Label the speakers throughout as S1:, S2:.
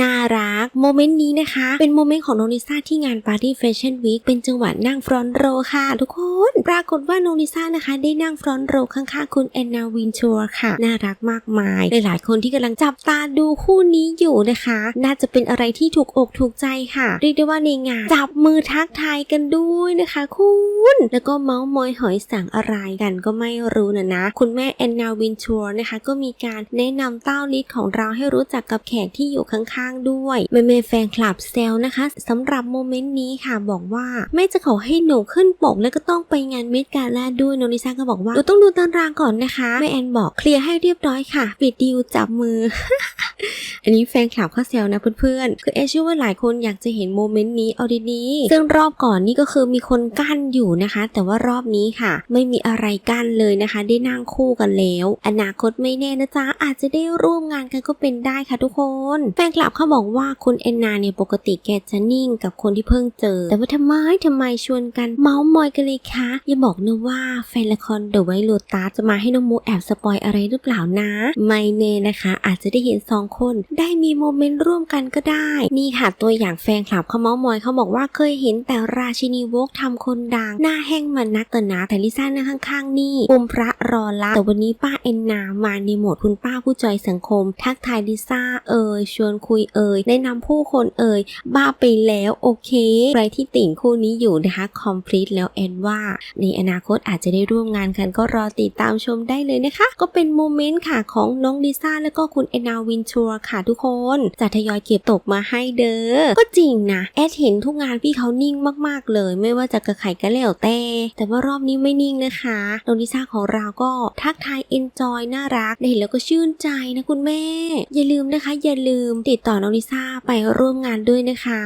S1: น่ารัก โมเมนต์นี้นะคะ เป็นโมเมนต์ของน้องลิซ่าที่งานปาร์ตี้แฟชั่นวีคเป็นจังหวะนั่งฟรอนโรว์ค่ะทุกคน ปรากฏว่าน้องลิซ่านะคะ ได้นั่งฟรอนโรว์ข้างๆคุณแอนนาวินชัวร์ค่ะ น่ารักมากมายหลายๆคนที่กำลังจับตาดูคู่นี้อยู่นะคะ น่าจะเป็นอะไรที่ถูกอกถูกใจค่ะ เรียกได้ว่าในงานจับมือทักทายกันด้วยนะคะ คุณ แล้วก็เมาส์มอยหอยสั่งอะไรกันก็ไม่รู้นะนะ คุณแม่แอนนาวินชัวร์นะคะ ก็มีการแนะนำเต้าลิศของเราให้รู้จักกับแขกที่อยู่ข้างๆด้วยแม่เมแฟนคลับเซลนะคะสำหรับโมเมนต์นี้ค่ะบอกว่าแม่จะขอให้หนูขึ้นปกแล้วก็ต้องไปงานเมดกาล่าด้วยโน้องลิซ่าก็บอกว่าหนูต้องดูตารางก่อนนะคะแม่แอนบอกเคลียร์ให้เรียบร้อยค่ะปิดดีลจับมือ อันนี้แฟนคลับเขาแซวนะเพื่อนๆ คือเอเชื่อว่าหลายคนอยากจะเห็นโมเมนต์นี้เอาดีๆซึ่งรอบก่อนนี่ก็คือมีคนกั้นอยู่นะคะ แต่ว่ารอบนี้ค่ะ ไม่มีอะไรกั้นเลยนะคะ ได้นั่งคู่กันแล้ว อนาคตไม่แน่นะจ๊ะอาจจะได้ร่วมงานกันก็เป็นได้ค่ะทุกคนแฟนคลับเขาบอกว่าคุณแอนนาเนี่ยปกติแกจะนิ่งกับคนที่เพิ่งเจอ แต่ว่าทำไมทำไมชวนกัน เมาส์มอยกันเลยคะ อย่าบอกนะว่าแฟนละครเดอะไวโ t ต s จะมาให้น้องมูแอบสปอยอะไรหรือเปล่านะ ไม่แน่นะคะ อาจจะได้เห็นสองคน ได้มีโมเมนต์ร่วมกันก็ได้ นี่ค่ะตัวอย่างแฟนคลับเขาเมาส์มอยเขาบอกว่าเคยเห็นแต่ราชินีวกทำคนดัง หน้าแห้งมานักต่อนักแต่ลิซ่านั่งข้างๆนี่อมพระรอรับแต่วันนี้ป้าเอนนามาในโหมดคุณป้าผู้จอยสังคม ทักทายลิซ่าเอ่ยชวนคุยเอ่ยแนะนำผู้คนเอ่ยบ้าไปแล้วโอเคใครที่ติ่งคู่นี้อยู่นะคะคอมพลีทแล้วแอนว่า ในอนาคตอาจจะได้ร่วมงานกันก็รอติดตามชมได้เลยนะคะ ก็เป็นโมเมนต์ค่ะของน้องลิซ่าแล้วก็คุณแอนนาวินชัวร์ค่ะทุกคนจะทยอยเก็บตกมาให้เด้อก็จริงนะแอดเห็นทุกงานพี่เขานิ่งมาก ๆ เลย ไม่ว่าจะกระไข่ก็แล้วแต่แต่ว่ารอบนี้ไม่นิ่งนะคะน้องลิซ่าของเราก็ทักทายเอนจอยน่ารักได้เห็นแล้วก็ชื่นใจนะคุณแม่ อย่าลืมนะคะ อย่าลืมติดต่อน้องลิซ่าไปร่วมงานด้วยนะคะ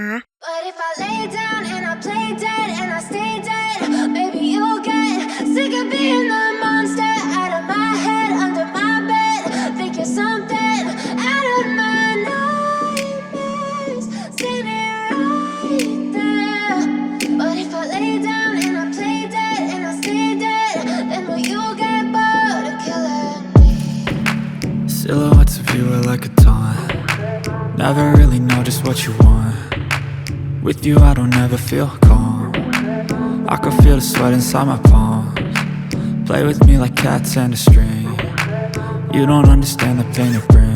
S2: Never really know just what you want. With you, I don't ever feel calm. I can feel the sweat inside my palms. Play with me like cats and a string. You don't understand the pain it brings.